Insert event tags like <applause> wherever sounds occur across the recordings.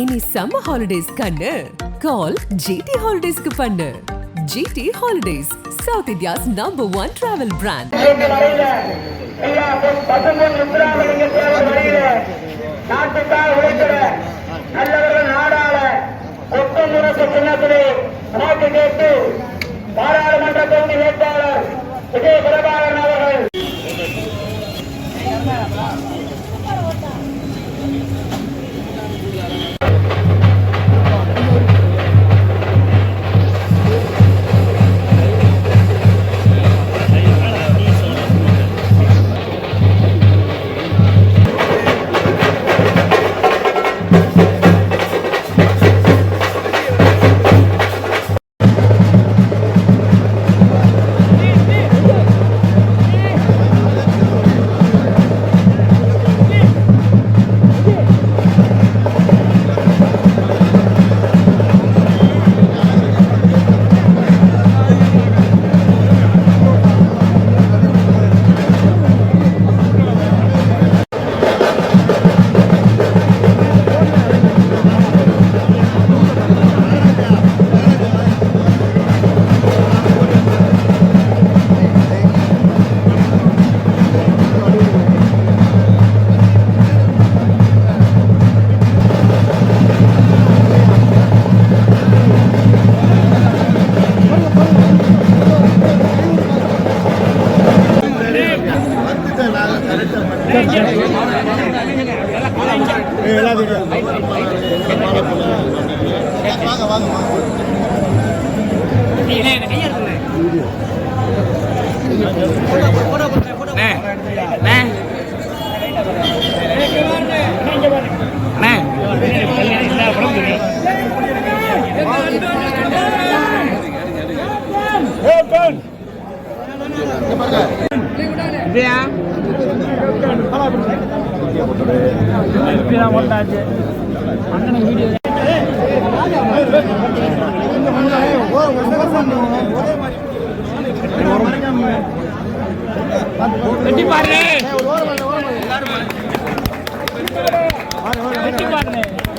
இனி summer holidays கண்ணு. கால் GT ஹாலிடேஸ்க்கு பண்ணு. GT holidays south India's number one travel brand பாராளுமன்ற தொகுதி வேட்பாளர் பசும்பொன் பிரபாகரன் அவர்கள் ஆச்சு பாராளுமன்ற வீடியோ வேட்பாளர் விஜய பிரபாகரன்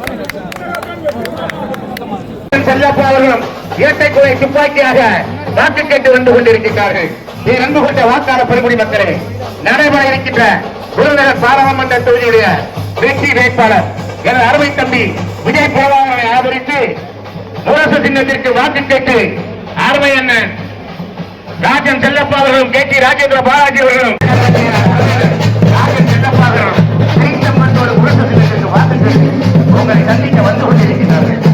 அவர்கள் செல்லப்பா அவர்களும் இரட்டை குலை துப்பாக்கியாக வாக்கு கேட்டு வந்து கொண்டிருக்கிறார்கள் இது நன்கு கொண்ட வாக்காளர் பெருமுடி மக்களே நடைபெற இருக்கின்ற விருதுநகர் பாராளுமன்ற தொகுதியுடைய வெற்றி வேட்பாளர் எனது அருமை தம்பி விஜய் பிரபாகரனை ஆதரித்து முரசு சின்னத்திற்கு வாக்கு கேட்டு அருமை அண்ணன் ராஜன் செல்லப்பா அவர்களும் கே டி ராஜேந்திர பாலாஜி அவர்களும். ராஜன் செல்லப்பா அவர்களும். முரசு சின்னத்திற்கு வாக்கு கேட்டு உங்களை சந்திக்க வந்து கொண்டிருக்கிறார்கள்.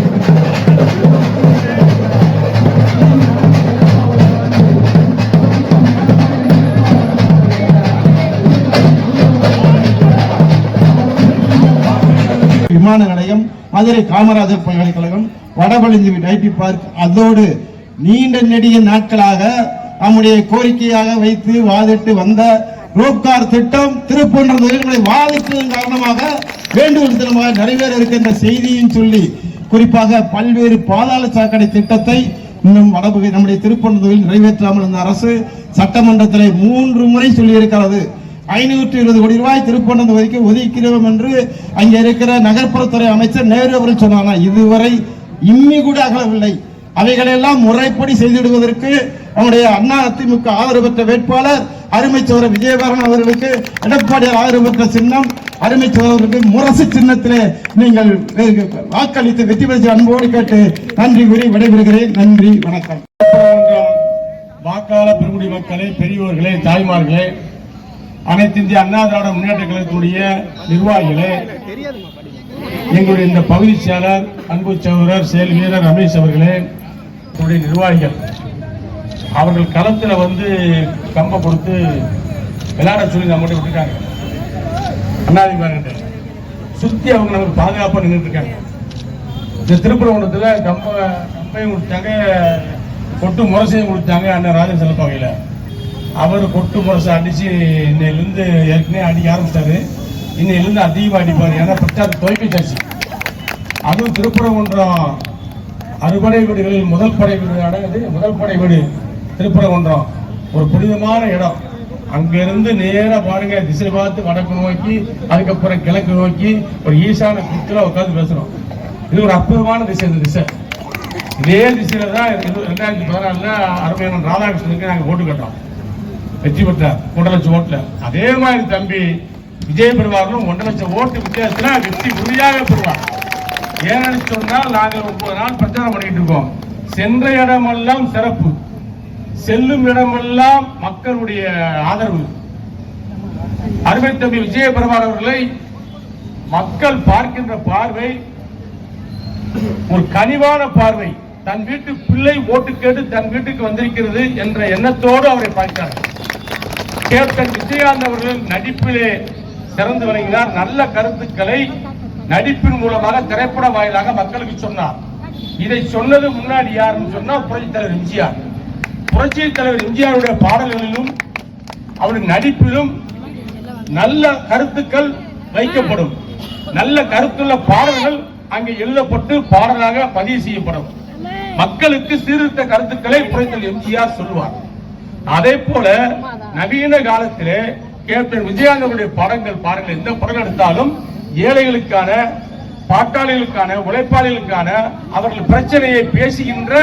விமான நிலையம் மதுரை காமராஜர் பல்கலைக்கழகம் வடபழஞ்சி ஐடி பார்க். அதோடு நீண்ட நெடிய நாட்களாக நம்முடைய கோரிக்கையாக வைத்து வாதிட்டு வந்த ரோப்கார் திட்டம் திருப்பூன்றதில் வாதித்ததன் காரணமாக வேண்டுகோள் தினமாக நிறைவேற இருக்கின்ற செய்தியும் சொல்லி குறிப்பாக பல்வேறு பாதாள சாக்கடை திட்டத்தை இன்னும் வடபகுதி நம்முடைய திருப்பூன்றதில் நிறைவேற்றாமல் இருந்த அரசு சட்டமன்றத்தில் மூன்று முறை சொல்லியிருக்கிறது. ஐநூற்றி இருபது கோடி ரூபாய் திருப்பணம் தொகுதிக்கு ஒதுக்கிறோம் என்று அங்கே இருக்கிற நகர்ப்புறத்துறை அமைச்சர் நேரு அவர்கள் சொன்னாங்க இதுவரை இம்மி கூட அகலவில்லை. அவைகளெல்லாம் முறைப்படி செய்திடுவதற்கு நம்முடைய அண்ணா அதிமுக ஆதரவு பெற்ற வேட்பாளர் அருமை சோதரர் அவர்களுக்கு எடப்பாடியார் ஆதரவு பெற்ற சின்னம் அருமை முரசு சின்னத்திலே நீங்கள் வாக்களித்து வெற்றி பெற்ற அன்போடு கேட்டு நன்றி கூறி விடைபெறுகிறேன். நன்றி வணக்கம். வாக்காளர் பெருமுடி மக்களே பெரியோர்களே தாய்மார்களே அனைத்து இந்திய அண்ணா திராவிட முன்னேற்ற கழகத்தினுடைய நிர்வாகிகளே எங்களுடைய இந்த பகுதி செயலர் அன்பு சகோதரர் செயல் வீரர் ரமேஷ் அவர்களே எங்களுடைய நிர்வாகிகள் அவர்கள் களத்தில் வந்து கம்ப கொடுத்து விளையாட சொல்லி நம்மகிட்ட விட்டுட்டாங்க. அண்ணாதிமுக சுற்றி அவங்க நமக்கு பாதுகாப்பாக நின்றுட்டு இருக்காங்க. இந்த திருப்பரங்குன்றத்தில் கம்ப கம்பையும் கொடுத்தாங்க கொட்டு முரசையும் கொடுத்தாங்க அண்ணன் ராஜன் வகையில் அவர் கொட்டு முரசை அடித்து இன்னையிலிருந்து ஏற்கனவே அடிக்க ஆரம்பிச்சிட்டாரு இன்னிலிருந்து அதிகமாக அடிப்பார். ஏன்னா பிரச்சாரம் தொலைக்காட்சி அதுவும் திருப்பரங்குன்றம் அறுபடை வீடுகளில் முதல் படை வீடு. அடங்குது முதல் படை வீடு. திருப்பரங்குன்றம். ஒரு புனிதமான இடம். அங்கிருந்து நேராக பாருங்க திசை பார்த்து வடக்கு நோக்கி அதுக்கப்புறம் கிழக்கு நோக்கி ஒரு ஈசான குத்துல உட்காந்து பேசுகிறோம் இது ஒரு அற்புதமான திசை இந்த திசை. இதே திசையில் தான் இது ரெண்டாயிரத்தி பதினாலில் அருமையான ராதாகிருஷ்ணனுக்கு நாங்கள் ஓட்டு கட்டோம். வெற்றி பெற்றார் ஒன்றரை லட்சம் ஓட்டுல. அதே மாதிரி தம்பி விஜய் பெறுவார்களும் ஒன்றரை லட்சம் ஓட்டு வித்தியாசத்தில் வெற்றி உறுதியாக பெறுவார். ஏன்னு சொன்னால் நாங்கள் முப்பது நாள் பிரச்சாரம் பண்ணிட்டு இருக்கோம். சென்ற இடமெல்லாம் சிறப்பு. செல்லும் இடமெல்லாம் மக்களுடைய ஆதரவு. அருமை தம்பி விஜய பெருமாள் அவர்களை மக்கள் பார்க்கின்ற பார்வை ஒரு கனிவான பார்வை. தன் வீட்டு பிள்ளை ஓட்டு கேட்டு தன் வீட்டுக்கு வந்திருக்கிறது என்ற எண்ணத்தோடு அவரை பார்க்கிறார் கேப்டன் விஜயகாந்த் அவர்கள் நடிப்பிலே சிறந்து விளங்கினார் நல்ல கருத்துக்களை நடிப்பின் மூலமாக திரைப்பட வாயிலாக மக்களுக்கு சொன்னார். இதை சொன்னது முன்னாடி யாருன்னு சொன்னா புரட்சித் தலைவர் எம்ஜிஆர். புரட்சி தலைவர் எம்ஜிஆருடைய பாடல்களிலும் அவருடைய நடிப்பிலும் நல்ல கருத்துக்கள் வைக்கப்படும். நல்ல கருத்துள்ள பாடல்கள் அங்கே எழுதப்பட்டு பாடலாக பதிவு செய்யப்படும். மக்களுக்கு சீர்திருத்த கருத்துக்களை புரட்சி எம்ஜிஆர் சொல்வார் அதே போல நவீன காலத்திலே கேப்டன் விஜயானந்தனுடைய படங்கள் பாருங்கள் எந்த படம் எடுத்தாலும் ஏழைகளுக்கான பாட்டாளிகளுக்கான உழைப்பாளிகளுக்கான அவர்கள் பிரச்சனையை பேசுகின்ற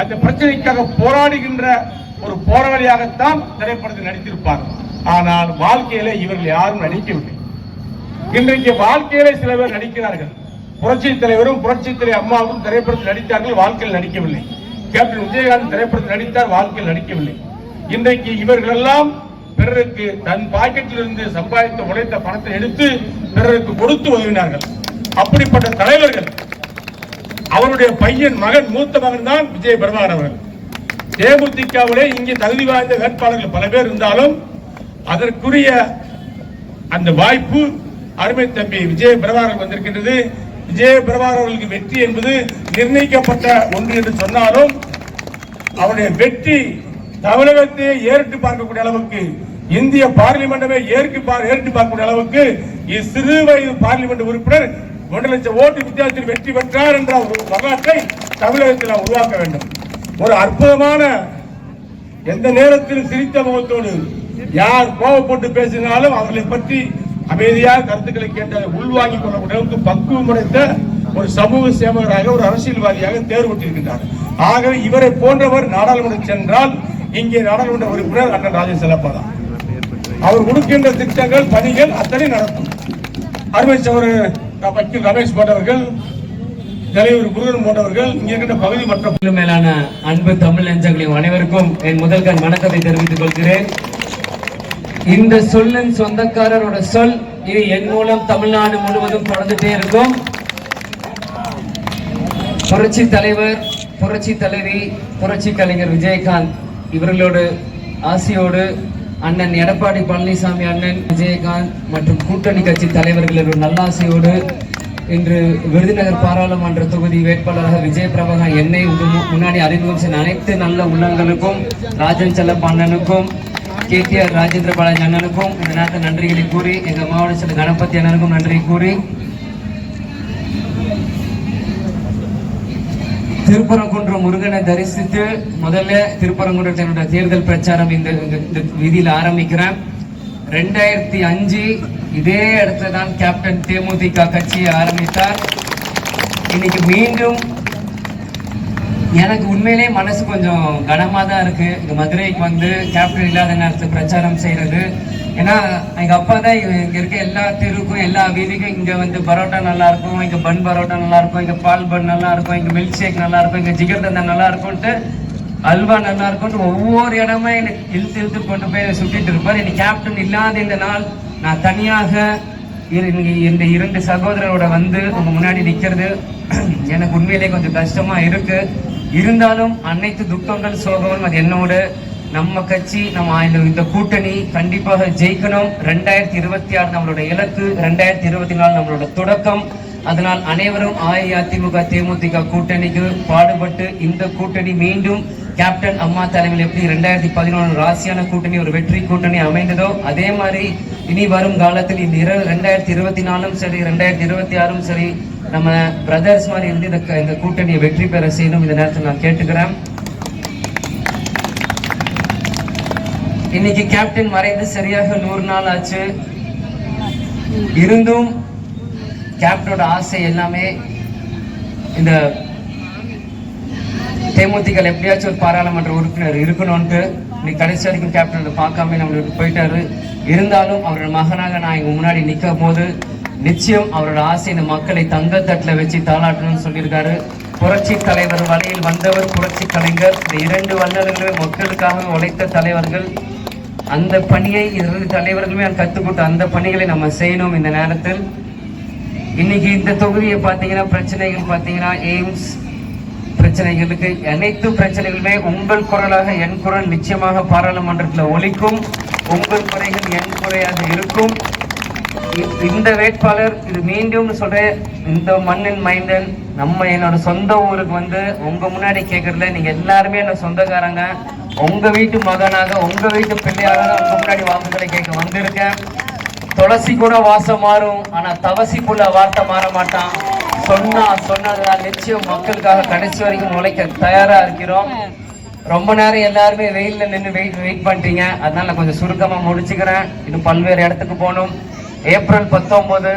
அந்த பிரச்சனைக்காக போராடுகின்ற ஒரு போராளியாகத்தான் திரைப்படத்தில் நடித்திருப்பார். ஆனால் வாழ்க்கையில இவர்கள் யாரும் நடிக்கவில்லை. இன்றைக்கு வாழ்க்கையில சில பேர் நடிக்கிறார்கள். புரட்சி தலைவரும் புரட்சி தலை அம்மாவும் திரைப்படத்தில் நடித்தார்கள் வாழ்க்கையில் நடிக்கவில்லை. கேப்டன் விஜயகாந்த் திரைப்படத்தில் நடித்தார் வாழ்க்கையில் நடிக்கவில்லை. இன்றைக்கு இவர்கள் எல்லாம் பிறருக்கு தன் பாக்கெட்டில் இருந்து சம்பாதித்த உழைத்த பணத்தை எடுத்து பிறருக்கு கொடுத்து உதவினார்கள். அப்படிப்பட்ட தலைவர்கள் அவருடைய பையன் மகன் மூத்த மகன் தான் விஜய் பெருமாள் அவர்கள். தேமுதிகவிலே இங்கே தகுதி வாய்ந்த வேட்பாளர்கள் பல பேர் இருந்தாலும் அதற்குரிய அந்த வாய்ப்பு அருமை தம்பி விஜய பிரபாகர் வந்திருக்கின்றது. விஜய பிரபாகர் அவர்களுக்கு வெற்றி என்பது நிர்ணயிக்கப்பட்ட ஒன்று என்று சொன்னாலும் அவருடைய வெற்றி தமிழகத்தையே ஏறிட்டு பார்க்கக்கூடிய அளவுக்கு இந்திய பார்லிமெண்டமே ஏற்று ஏறிட்டு பார்க்கக்கூடிய அளவுக்கு சிறு வயது பார்லிமெண்ட் உறுப்பினர் ஒன்றரை லட்சம் ஓட்டு வித்தியாசத்தில் வெற்றி பெற்றார் என்ற ஒரு வரலாற்றை தமிழகத்தில் நாம் உருவாக்க வேண்டும். ஒரு அற்புதமான எந்த நேரத்தில் சிரித்த முகத்தோடு யார் கோவப்பட்டு பேசினாலும் அவர்களை பற்றி அமைதியாக கருத்துக்களை கேட்டு உள்வாங்கிக் கொள்ளக்கூடிய அளவுக்கு பக்குவம் உடைத்த ஒரு சமூக சேவகராக ஒரு அரசியல்வாதியாக தேர்வு பெற்றிருக்கின்றார். ஆகவே இவரை போன்றவர் நாடாளுமன்றம் சென்றால் இங்கே நாடாளுமன்ற உறுப்பினர் அண்ணன் ராஜன் செல்லப்பா தான் அவர் கொடுக்கின்ற திட்டங்கள் பணிகள் அத்தனை நடக்கும். அருமை சவர் வக்கீல் ரமேஷ் போன்றவர்கள் தலைவர் முருகன் போன்றவர்கள் இங்கே இருக்கின்ற பகுதி மற்ற மேலான அன்பு தமிழ் நெஞ்சங்களின் அனைவருக்கும் என் முதல்கண் வணக்கத்தை தெரிவித்துக் கொள்கிறேன். இந்த சொல்லின் சொந்தக்காரரோட சொல் இது என் மூலம் தமிழ்நாடு முழுவதும் தொடர்ந்துட்டே இருக்கும். புரட்சி தலைவர் புரட்சி தலைவி புரட்சி கலைஞர் விஜயகாந்த் இவர்களோடு ஆசையோடு அண்ணன் எடப்பாடி பழனிசாமி அண்ணன் விஜயகாந்த் மற்றும் கூட்டணி கட்சி தலைவர்களோட நல்லாசையோடு இன்று விருதுநகர் பாராளுமன்ற தொகுதி வேட்பாளராக விஜய என்னை முன்னாடி அறிமுகம் செய்த அனைத்து நல்ல உள்ளங்களுக்கும் ராஜன் செல்லப்ப அண்ணனுக்கும் கேடிஆர் ராஜேந்திர பாலாஜி அண்ணனுக்கும் இந்த நேரத்தில் நன்றிகளை கூறி எங்கள் மாவட்ட செயலர் கணபதி அண்ணனுக்கும் நன்றி கூறி திருப்பரங்குன்றம் முருகனை தரிசித்து முதல்ல திருப்பரங்குன்றத்தினுடைய தேர்தல் பிரச்சாரம் இந்த இந்த- வீதியில் ஆரம்பிக்கிறேன். ரெண்டாயிரத்தி அஞ்சு இதே இடத்துல தான் கேப்டன் தேமுதிக கட்சியை ஆரம்பித்தார். இன்னைக்கு மீண்டும் எனக்கு உண்மையிலே மனசு கொஞ்சம் கனமாக தான் இருக்கு. இந்த மதுரைக்கு வந்து கேப்டன் இல்லாத நேரத்தில் பிரச்சாரம் செய்யறது ஏன்னா எங்கள் அப்பா தான் இங்கே இருக்க எல்லா தெருவுக்கும் எல்லா வீதிக்கும் இங்கே வந்து பரோட்டா நல்லா இருக்கும் இங்கே பன் பரோட்டா நல்லா இருக்கும் இங்கே பால் பன் நல்லா இருக்கும் இங்கே மில்க் ஷேக் நல்லா இருக்கும் இங்கே ஜிகர் தந்தா நல்லா இருக்கும்ட்டு அல்வா நல்லா இருக்கும்ட்டு ஒவ்வொரு இடமே எனக்கு இழுத்து இழுத்து கொண்டு போய் சுட்டிட்டு இருப்பார். எனக்கு கேப்டன் இல்லாத இந்த நாள் நான் தனியாக இந்த இரண்டு சகோதரரோட வந்து உங்க முன்னாடி நிற்கிறது <clears throat> எனக்கு உண்மையிலே கொஞ்சம் கஷ்டமா இருக்கு. இருந்தாலும் அனைத்து துக்கங்கள் சோகங்களும் அது என்னோட நம்ம கட்சி நம்ம இந்த இந்த கூட்டணி கண்டிப்பாக ஜெயிக்கணும். ரெண்டாயிரத்தி இருபத்தி ஆறு நம்மளோட இலக்கு ரெண்டாயிரத்தி இருபத்தி நாலு நம்மளோட தொடக்கம். அதனால் அனைவரும் அஇஅதிமுக தேமுதிக கூட்டணிக்கு பாடுபட்டு இந்த கூட்டணி மீண்டும் கேப்டன் அம்மா தலைமையில் எப்படி ரெண்டாயிரத்தி பதினொன்று ராசியான கூட்டணி ஒரு வெற்றி கூட்டணி அமைந்ததோ அதே மாதிரி இனி வரும் காலத்தில் இந்த இரு ரெண்டாயிரத்தி இருபத்தி நாலும் சரி ரெண்டாயிரத்தி இருபத்தி ஆறும் சரி நம்ம பிரதர்ஸ் மாதிரி இருந்து இந்த இந்த கூட்டணியை வெற்றி பெற செய்யணும். இந்த நேரத்தில் நான் கேட்டுக்கிறேன். இன்னைக்கு கேப்டன் மறைந்து சரியாக நூறு நாள் ஆச்சு. இருந்தும் கேப்டனோட ஆசை எல்லாமே இந்த தேமுதிகள் எப்படியாச்சும் ஒரு பாராளுமன்ற உறுப்பினர் இருக்கணும்ட்டு இன்னைக்கு கடைசி வரைக்கும் கேப்டன் பார்க்காம நம்மளுக்கு போயிட்டாரு. இருந்தாலும் அவரோட மகனாக நான் இங்க முன்னாடி நிற்கும் போது நிச்சயம் அவரோட ஆசை இந்த மக்களை தங்கத்தட்டில் வச்சு தாளாட்டணும்னு சொல்லியிருக்காரு. புரட்சி தலைவர் வலையில் வந்தவர் புரட்சி கலைஞர். இந்த இரண்டு வல்லர்களும் மக்களுக்காக உழைத்த தலைவர்கள். அந்த பணியை இரு தலைவர்களுமே கற்றுக் கொடுத்த அந்த பணிகளை நம்ம செய்யணும் இந்த நேரத்தில். இன்னைக்கு இந்த தொகுதியை பார்த்தீங்கன்னா பிரச்சனைகள் பார்த்தீங்கன்னா எய்ம்ஸ் பிரச்சனைகளுக்கு அனைத்து பிரச்சனைகளுமே உங்கள் குரலாக என் குரல் நிச்சயமாக பாராளுமன்றத்தில் ஒழிக்கும் உங்கள் குறைகள் என் குறையாக இருக்கும். இ- இந்த வேட்பாளர் இது மீண்டும் சொல்றேன் இந்த மண்ணின் மைந்தன் நம்ம என்னோட சொந்த ஊருக்கு வந்து உங்க முன்னாடி கேட்கறதுல நீங்க எல்லாருமே என்னோட சொந்தக்காரங்க. உங்க வீட்டு மகனாக உங்க வீட்டு பிள்ளையாக தான் முன்னாடி வாக்குகளை கேட்க வந்திருக்கேன். துளசி கூட வாசம் மாறும் ஆனா தவசிக்குள்ள வார்த்தை மாற மாட்டான். சொன்னா சொன்னதுதான் நிச்சயம் மக்களுக்காக கடைசி வரைக்கும் உழைக்க தயாரா இருக்கிறோம். ரொம்ப நேரம் எல்லாருமே வெயிலில் நின்று வெயிட் வெயிட் பண்ணிட்டீங்க. அதனால நான் கொஞ்சம் சுருக்கமாக முடிச்சுக்கிறேன். இன்னும் பல்வேறு இடத்துக்கு போகணும். ஏப்ரல் பத்தொம்போது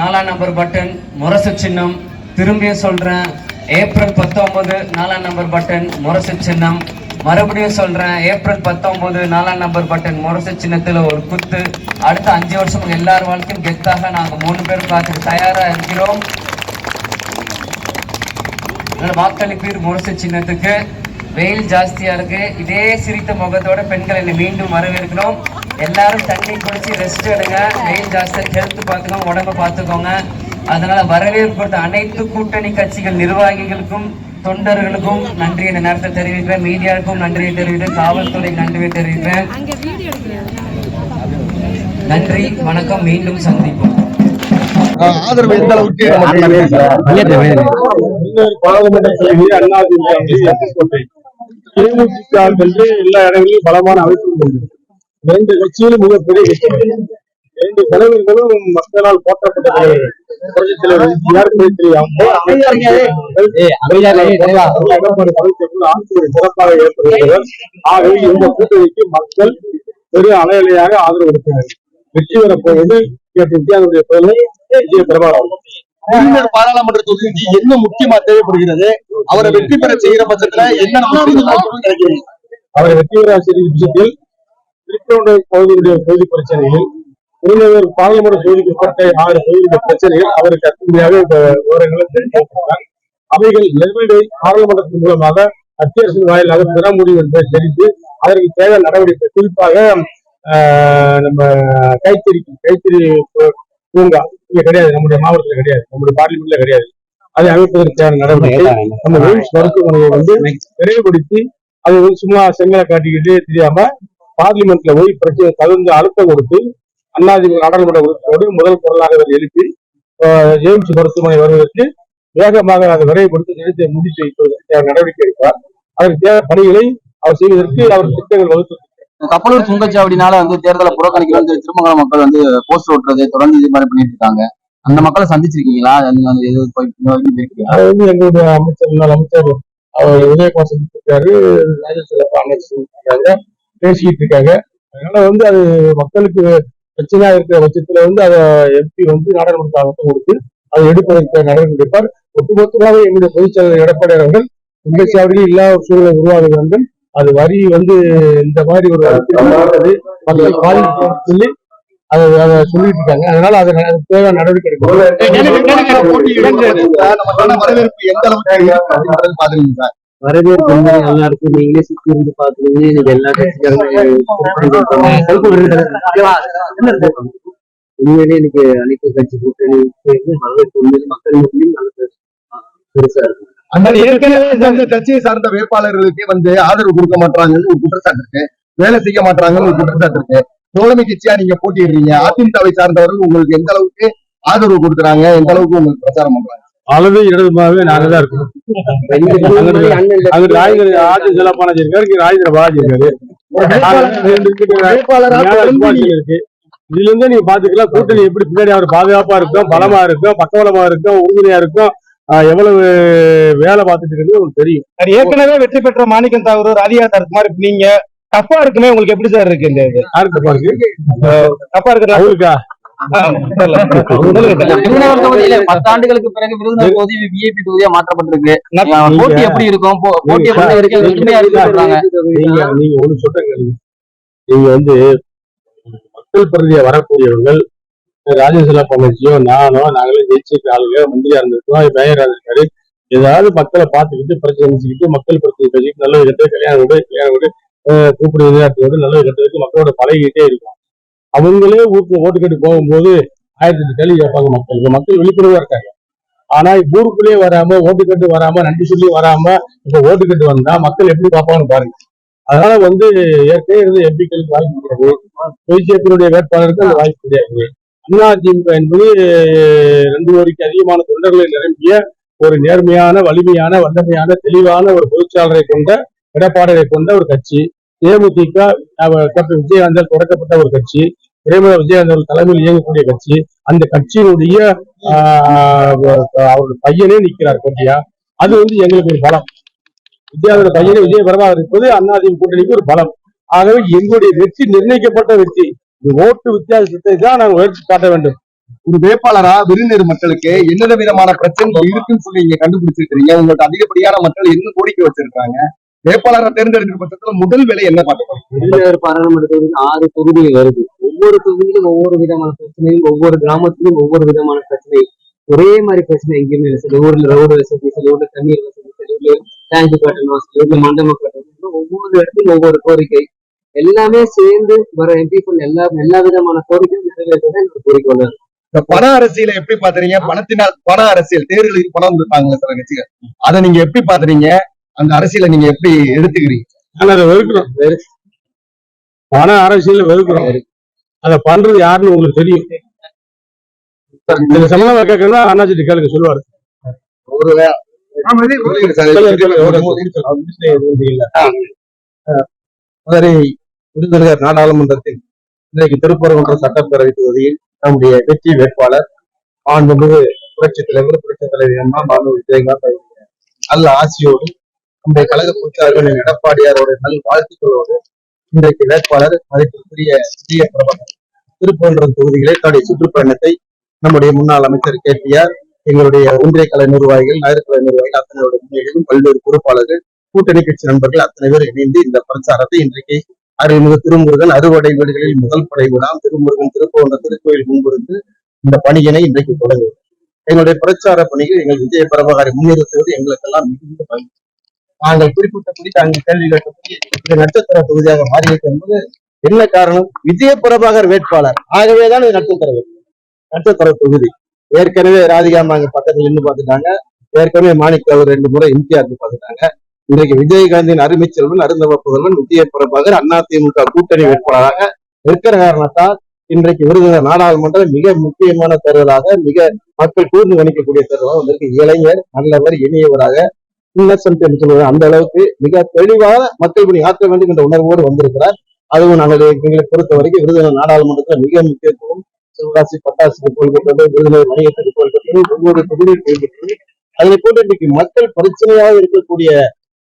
நாலாம் நம்பர் பட்டன் முரசு சின்னம். திரும்பியும் சொல்கிறேன் ஏப்ரல் பத்தொம்போது நாலாம் நம்பர் பட்டன் முரசு சின்னம். மறுபடியும் சொல்றேன் ஏப்ரல் பத்தொன்பது நாலாம் நம்பர் பட்டன் முரசு சின்னத்துல ஒரு குத்து. அடுத்த அஞ்சு வருஷம் எல்லார் வாழ்க்கையும் கெத்தாக நாங்க மூணு பேரும் காத்துக்கு தயாரா இருக்கிறோம். வாக்களிப்பீர் முரசு சின்னத்துக்கு. வெயில் ஜாஸ்தியா இருக்கு. இதே சிரித்த முகத்தோட பெண்கள் என்னை மீண்டும் வரவேற்கிறோம். எல்லாரும் தண்ணி குடிச்சு ரெஸ்ட் எடுங்க. வெயில் ஜாஸ்தியா ஹெல்த் பார்த்துக்கோங்க உடம்ப பார்த்துக்கோங்க. அதனால வரவேற்பு அனைத்து கூட்டணி கட்சிகள் நிர்வாகிகளுக்கும் தொண்டர்களுக்கும் நன்றி இந்த நேரத்தை தெரிவிக்கிறேன். மீடியாவுக்கும் நன்றியை தெரிவிக்கிறேன். காவல்துறை நன்றியை தெரிவிக்கிறேன். நன்றி வணக்கம். மீண்டும் சந்திப்போம். ஆதரவு எந்த அளவுக்கு? பாராளுமன்ற என்று எல்லா இடங்களிலும் பலமான அமைப்பு உண்டு. ரெண்டு கட்சியிலும் மிகப்பெரிய கட்சி ரெண்டு தலைவர்களும் மக்களால் போற்றப்பட்ட தலைவர்கள் புரட்சித் தலைவர் ஆட்சியை சிறப்பாக ஏற்படுகிறது ஆகவே இந்த கூட்டணிக்கு மக்கள் பெரிய அலையலையாக ஆதரவு கொடுக்கிறார் வெற்றி பெறப் போவது வித்தியாசனுடைய குரலை விஜய பிரபாகர் தமிழ்நாடு பாராளுமன்ற தொகுதிக்கு என்ன முக்கியமா தேவைப்படுகிறது? அவரை வெற்றி பெற செய்யற பட்சத்துல என்ன நமக்கு கிடைக்கும் அவரை வெற்றிவராசிரியர் விஷயத்தில் திருப்பரங்குன்றம் பகுதியுடைய தொகுதி பிரச்சனையில் புரிந்தவர் பாராளுமன்ற தொகுதிக்கு உட்பட்ட ஆறு தொகுதியுடைய பிரச்சனைகள் அவருக்கு அத்துமையாக இந்த விவரங்களை தெரிவித்திருக்கிறார். அவைகள் நிறைவேறி பாராளுமன்றத்தின் மூலமாக மத்திய அரசின் வாயிலாக பெற முடியும் என்பதை தெரிந்து அதற்கு தேவையான நடவடிக்கை குறிப்பாக நம்ம கைத்தறி கைத்தறி பூங்கா இங்க கிடையாது நம்முடைய மாவட்டத்துல கிடையாது நம்முடைய பார்லிமெண்ட்ல கிடையாது. அதை அமைப்பதற்கு தேவையான நடவடிக்கை நம்ம எய்ம்ஸ் மருத்துவமனையை வந்து விரைவுபடுத்தி அது வந்து சும்மா செங்கலை காட்டிக்கிட்டு தெரியாம பார்லிமெண்ட்ல போய் பிரச்சனை தகுந்த அழுத்தம் கொடுத்து அண்ணாதிமுக நாடாளுமன்ற உறுப்பினரோடு முதல் குரலாக அவர் எழுப்பி எய்ம்ஸ் மருத்துவமனை வருவதற்கு வேகமாக அதை விரைவுபடுத்தி நிறுத்தி முடித்து வைப்பதற்கு நடவடிக்கை எடுப்பார். அதற்கு தேவை பணிகளை அவர் செய்வதற்கு அவர் திட்டங்கள் வகுத்து கப்பலூர் சுங்கச்சாவடினால வந்து தேர்தலை புறக்கணிக்கிறோம் சொல்லி திருமங்கலம் மக்கள் வந்து போஸ்ட் ஓட்டுறது தொடர்ந்து இது மாதிரி பண்ணிட்டு இருக்காங்க. அந்த மக்களை சந்திச்சிருக்கீங்களா? வந்து அது வந்து எங்களுடைய அமைச்சர் முன்னாள் அமைச்சர் அவர் உதயகுமார் இருக்காரு ராஜேஸ்வர அமைச்சர் பேசிட்டு இருக்காங்க. அதனால வந்து அது மக்களுக்கு பிரச்சனையா இருக்கிற பட்சத்துல வந்து அதை எம்பி வந்து நாடாளுமன்ற அழுத்தம் கொடுத்து அதை எடுப்பதற்கு நடவடிக்கை எடுப்பார் ஒட்டுமொத்தமாக எங்களுடைய பொதுச்செயலர் எடப்பாடி அவர்கள் சுங்கச்சாவடியில் இல்லாத ஒரு சூழ்நிலை உருவாக வேண்டும். அது வரி வந்து இந்த மாதிரி ஒரு சொல்லி அதை அதை சொல்லிட்டு இருக்காங்க. அதனால அதை தேவையான நடவடிக்கை எடுக்கணும். வரவேற்பு வந்து நல்லா இருக்கு நீங்களே சுத்தி இருந்து பாத்துக்கீங்க எனக்கு எல்லா கட்சிக்காரங்க உண்மையிலேயே எனக்கு அனைத்து கட்சி கூட்டணி சேர்ந்து வரவேற்பு உண்மையிலே மக்கள் மத்தியிலும் நல்ல பெருசா இருக்கு. அந்த ஏற்கனவே அந்த கட்சியை சார்ந்த வேட்பாளர்களுக்கே வந்து ஆதரவு கொடுக்க மாட்டாங்கன்னு ஒரு குற்றச்சாட்டு இருக்கு. வேலை செய்ய மாட்டாங்கன்னு ஒரு குற்றச்சாட்டு இருக்கு. தோழமை கட்சியா நீங்க போட்டியிடுறீங்க. அதிமுகவை சார்ந்தவர்கள் உங்களுக்கு எந்த அளவுக்கு ஆதரவு கொடுக்குறாங்க? எந்த அளவுக்கு உங்களுக்கு பிரச்சாரம் பண்றாங்க? அளவு இடதுமாவே நாங்க தான் இருக்கோம் அங்க ராஜேந்திர ஆதி செல்லப்பானஜி இருக்காரு இங்க ராஜேந்திர பாலாஜி இருக்காரு. இருக்கு. இருக்கு. இதுல இருந்து நீங்க பாத்துக்கலாம் கூட்டணி எப்படி பின்னாடி அவர் பாதுகாப்பா இருக்கும் பலமா இருக்கும் பக்கபலமா இருக்கும் உறுதுணையா இருக்கும் எவ்வளவு வேலை பார்த்துட்டு இருக்கு உங்களுக்கு தெரியும். ஏற்கனவே வெற்றி பெற்ற மாணிக்கம் தாகூர் ராதிகா தரத்து மாதிரி நீங்க டஃபா இருக்குமே உங்களுக்கு எப்படி சார் இருக்கு இந்த யாருக்கு பாருக்கு டஃபா இருக்கிற அவருக்கா? விருதுநகர் தொகுதியில <laughs> பத்தாண்டுகளுக்கு பிறகு விருதுநகர் தொகுதி விஐபி தொகுதியா மாற்றப்பட்டிருக்கு. போட்டி எப்படி இருக்கும்? போட்டியை பொறுத்த வரைக்கும் வெறுமையா இருக்கு நீங்க ஒண்ணு சொல்றீங்க. நீங்க வந்து மக்கள் பிரதியா வரக்கூடியவர்கள் ராஜேஸ்வர பாலாஜியோ நானோ நாங்களே ஜெயிச்சு ஆளுங்க மந்திரியா இருந்திருக்கோம் மேயரா இருக்காரு. ஏதாவது மக்களை பார்த்துக்கிட்டு பிரச்சனை மக்கள் பிரச்சனை பேசிக்கிட்டு நல்ல விதத்தை கல்யாணம் விடு கல்யாணம் விடு அஹ் கூப்பிடு விளையாட்டு வந்து நல்ல விதத்துக்கு மக்களோட பழகிக்கிட்டே இருக்கும். அவங்களே ஊருக்கு ஓட்டு கேட்டு போகும்போது ஆயிரத்தி எட்டு கேள்வி கேட்பாங்க மக்கள். இப்ப மக்கள் விழிப்புணர்வா இருக்காங்க. ஆனா ஊருக்குள்ளேயே வராம ஓட்டு கேட்டு வராம நன்றி சொல்லி வராம இப்ப ஓட்டு கேட்டு வந்தா மக்கள் எப்படி பார்ப்பாங்கன்னு பாருங்க. அதனால வந்து ஏற்கனவே இருந்து எம்பிக்களுக்கு வாய்ப்பு கிடையாது பிஜேபியினுடைய வேட்பாளருக்கு அந்த வாய்ப்பு கிடையாது. அதிமுக என்பது ரெண்டு கோடிக்கு அதிகமான தொண்டர்களை நிரம்பிய ஒரு நேர்மையான வலிமையான வல்லமையான தெளிவான ஒரு பொதுச்சாளரை கொண்ட இடப்பாடரை கொண்ட ஒரு கட்சி. தேமுதிக அவர் விஜயகாந்தர் தொடக்கப்பட்ட ஒரு கட்சி. பிரேமத விஜயகாந்தர் தலைமையில் இயங்கக்கூடிய கட்சி. அந்த கட்சியினுடைய அவருடைய பையனே நிற்கிறார் கொண்டியா அது வந்து எங்களுக்கு ஒரு பலம். விஜயாவோட பையனே விஜய பிரபாகர் இருப்பது அண்ணாதிமுக கூட்டணிக்கு ஒரு பலம். ஆகவே எங்களுடைய வெற்றி நிர்ணயிக்கப்பட்ட வெற்றி. இந்த ஓட்டு வித்தியாசத்தை தான் நாங்கள் உயர்த்தி காட்ட வேண்டும். ஒரு வேட்பாளரா விருந்தினர் மக்களுக்கு என்னென்ன விதமான பிரச்சனைகள் இருக்குன்னு சொல்லி நீங்க கண்டுபிடிச்சிருக்கீங்க உங்கள்ட்ட அதிகப்படியான மக்கள் என்ன கோரிக்கை வச்சிருக்காங்க வேட்பாளரை தேர்ந்தெடுக்கிற பட்சத்துல முதல் வேலை என்ன பார்க்க பாராளுமன்ற ஆறு தொகுதிகள் வருது. ஒவ்வொரு தொகுதியிலும் ஒவ்வொரு விதமான பிரச்சனையும் ஒவ்வொரு கிராமத்திலும் ஒவ்வொரு விதமான பிரச்சனை ஒரே மாதிரி பிரச்சனை எங்கேயுமே இல்லை. சில ஊர்ல ரோடு வசதி சில ஊர்ல தண்ணீர் வசதி சில ஊர்ல டேங்க் கட்டணும் சில ஊர்ல மண்டபம் கட்டணும் ஒவ்வொரு இடத்துலையும் ஒவ்வொரு கோரிக்கை. எல்லாமே சேர்ந்து வர எம்பிக்கள் எல்லா எல்லா விதமான கோரிக்கையும் நிறைவேற்றதான் என்னோட குறிக்கோள் இந்த பண அரசியலை எப்படி பாக்குறீங்க பணத்தினால் பண அரசியல் தேர்தலுக்கு பணம் கொடுப்பாங்களே சில கட்சிகள். அதை நீங்க எப்படி பாக்குறீங்க அந்த அரசியலை நீங்க எப்படி எடுத்துக்கிறீங்க? ஆனா அதை வெறுக்கிறோம். பண அரசியல வெறுக்கிறோம். அதை பண்றது யாருன்னு உங்களுக்கு தெரியும். இந்த சம்பளம் கேட்கறதா அண்ணாச்சிட்டு கேளுங்க சொல்லுவாரு. ஒரு. மதுரை விருதுநகர் நாடாளுமன்றத்தில் இன்றைக்கு திருப்பரங்குன்ற சட்டப்பேரவை தொகுதியில் நம்முடைய வெற்றி வேட்பாளர் மாண்புமிகு புரட்சித் தலைவர் புரட்சித் தலைவர் அம்மா மாண்பு விஜயகாந்த் நல்ல ஆசியோடு நம்முடைய கழக கூட்டாளர்கள் எடப்பாடியாரோட நல் வாழ்த்துக்களோடு இன்றைக்கு வேட்பாளர் மதிப்பிற்குரிய விஜய பிரபலம் திருப்பரங்குன்றம் தொகுதிகளை தன்னுடைய சுற்றுப்பயணத்தை நம்முடைய முன்னாள் அமைச்சர் கேடிஆர் எங்களுடைய ஒன்றிய கலை நிர்வாகிகள் நகர்கலை நிர்வாகிகள் அத்தனையோட முன்னிலையிலும் பல்வேறு பொறுப்பாளர்கள் கூட்டணி கட்சி நண்பர்கள் அத்தனை பேர் இணைந்து இந்த பிரச்சாரத்தை இன்றைக்கு அருள்மிகு திருமுருகன் அறுவடை வீடுகளில் முதல் படை விழா திருமுருகன் திருப்போன்ற திருக்கோயில் முன்பிருந்து இந்த பணியினை இன்றைக்கு தொடங்குவோம். எங்களுடைய பிரச்சார பணிகள் எங்கள் விஜய பிரபாகரை முன்னிறுத்துவது எங்களுக்கெல்லாம் மிகுந்த மகிழ்ச்சி நாங்கள் குறிப்பிட்டபடி தாங்கள் கேள்வி கேட்டபடி இது நட்சத்திர தொகுதியாக மாறியிருக்கு என்பது என்ன காரணம்? விஜய பிரபாகர் வேட்பாளர். ஆகவேதான் இது நட்சத்திர நட்சத்திர தொகுதி. ஏற்கனவே ராதிகா அம்மா அங்க பக்கத்துல நின்று பார்த்துட்டாங்க. ஏற்கனவே மாணிக்க அவர் ரெண்டு முறை இந்தியாவுக்கு பார்த்துட்டாங்க. இன்றைக்கு விஜயகாந்தின் அருமை செல்வன் அருந்தவ புதல்வன் விஜய பிரபாகர் அதிமுக கூட்டணி வேட்பாளராக இருக்கிற காரணத்தால் இன்றைக்கு விருதுநகர் நாடாளுமன்றம் மிக முக்கியமான தேர்தலாக மிக மக்கள் கூர்ந்து கணிக்கக்கூடிய தேர்தலாக வந்திருக்கு. இளைஞர் நல்லவர் இனியவராக என்று சொல்வது அந்த அளவுக்கு மிக தெளிவாக மக்கள் பணி ஆற்ற வேண்டும் என்ற உணர்வோடு வந்திருக்கிறார். அதுவும் நாங்கள் எங்களை பொறுத்த வரைக்கும் விருதுநகர் நாடாளுமன்றத்தில் மிக முக்கியத்துவம். சிவகாசி பட்டாசுக்கு கோல் பெற்றது விருதுநகர் மணியத்துக்கு கோல் பெற்றது ஒவ்வொரு தொகுதியும் கோல் பெற்றது அதனை போட்டு இன்றைக்கு மக்கள் பிரச்சனையாக இருக்கக்கூடிய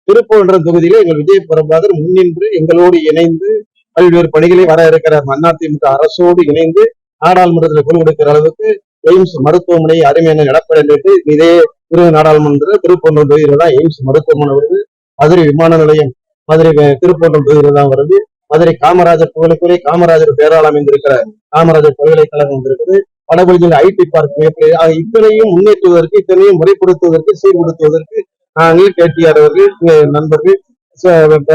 திருப்பூர் தொகுதியில எங்கள் விஜய் பரம்பாதர் முன்னின்று எங்களோடு இணைந்து பல்வேறு பணிகளை வர இருக்கிற அதிமுக அரசோடு இணைந்து நாடாளுமன்றத்தில் குரல் கொடுக்கிற அளவுக்கு எய்ம்ஸ் மருத்துவமனை அருமையான நடப்படைந்து இதே திரு நாடாளுமன்ற திருப்பூர் தொகுதியில தான் எய்ம்ஸ் மருத்துவமனை வருது. மதுரை விமான நிலையம் மதுரை வே- திருப்பூர் தொகுதியில தான் வருது. மதுரை காமராஜர் புகழுக்குரிய காமராஜர் பேரால் அமைந்திருக்கிற காமராஜர் பல்கலைக்கழகம் வந்திருக்குது வடபகுதியில் ஐடி பார்க் மிகப்பெரிய இத்தனையும் முன்னேற்றுவதற்கு இத்தனையும் முறைப்படுத்துவதற்கு சீர்படுத்துவதற்கு நாங்கள் கேடிஆர் அவர்கள் நண்பர்கள்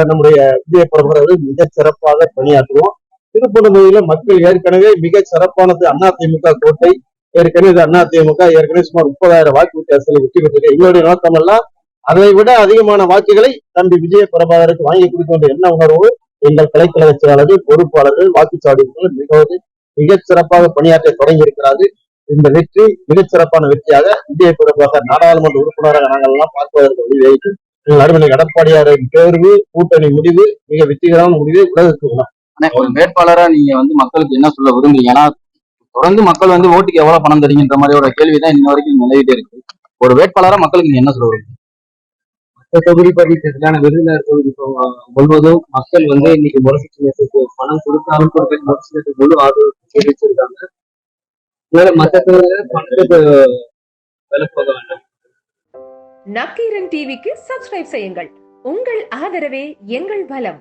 நம்முடைய விஜய பரம்பரை அவர்கள் மிக சிறப்பாக பணியாற்றுவோம். திருப்பூர்ல மக்கள் ஏற்கனவே மிக சிறப்பானது அதிமுக கோட்டை ஏற்கனவே இது திமுக ஏற்கனவே சுமார் முப்பதாயிரம் வாக்கு வித்தியாசத்தில் வெற்றி பெற்றிருக்கு. எங்களுடைய நோக்கம் எல்லாம் அதை விட அதிகமான வாக்குகளை தம்பி விஜய பிரபாகருக்கு வாங்கி கொடுக்க வேண்டிய எண்ண உணர்வு எங்கள் கலைக்கழக செயலாளர்கள் பொறுப்பாளர்கள் வாக்குச்சாவடிகள் மிகவும் மிகச் சிறப்பாக பணியாற்ற தொடங்கி இருக்கிறார்கள் இந்த வெற்றி மிகச் சிறப்பான வெற்றியாக விஜய பிரபாகர் நாடாளுமன்ற உறுப்பினராக நாங்கள் எல்லாம் பார்ப்பதற்கு வழிவகுத்து எங்கள் நடுவில் எடப்பாடியாரின் தேர்வு கூட்டணி முடிவு மிக வெற்றிகரமான முடிவு உலகத்துக்கு ஆனா ஒரு வேட்பாளரா நீங்க வந்து மக்களுக்கு என்ன சொல்ல விரும்புறீங்க? ஏன்னா தொடர்ந்து மக்கள் வந்து ஓட்டுக்கு எவ்வளவு பணம் தரீங்கன்ற மாதிரியோட கேள்விதான் இன்ன வரைக்கும் நிலவிட்டே இருக்கு. ஒரு வேட்பாளரா மக்களுக்கு நீங்க என்ன சொல்ல விரும்புறீங்க மற்ற தொகுதி பதிக்கிறதுக்கான விருதுநகர் தொகுதி முழுவதும் மக்கள் வந்து இன்னைக்கு முரசு சின்னத்துக்கு பணம் கொடுத்தாலும் கொடுக்க முரசு சின்னத்துக்கு முழு ஆதரவு தெரிவிச்சிருக்காங்க. அதனால மத்த தொழில பணத்துக்கு விலை போக வேண்டாம். நக்கீரன் டிவிக்கு சப்ஸ்கிரைப் செய்யுங்கள். உங்கள் ஆதரவே எங்கள் பலம்.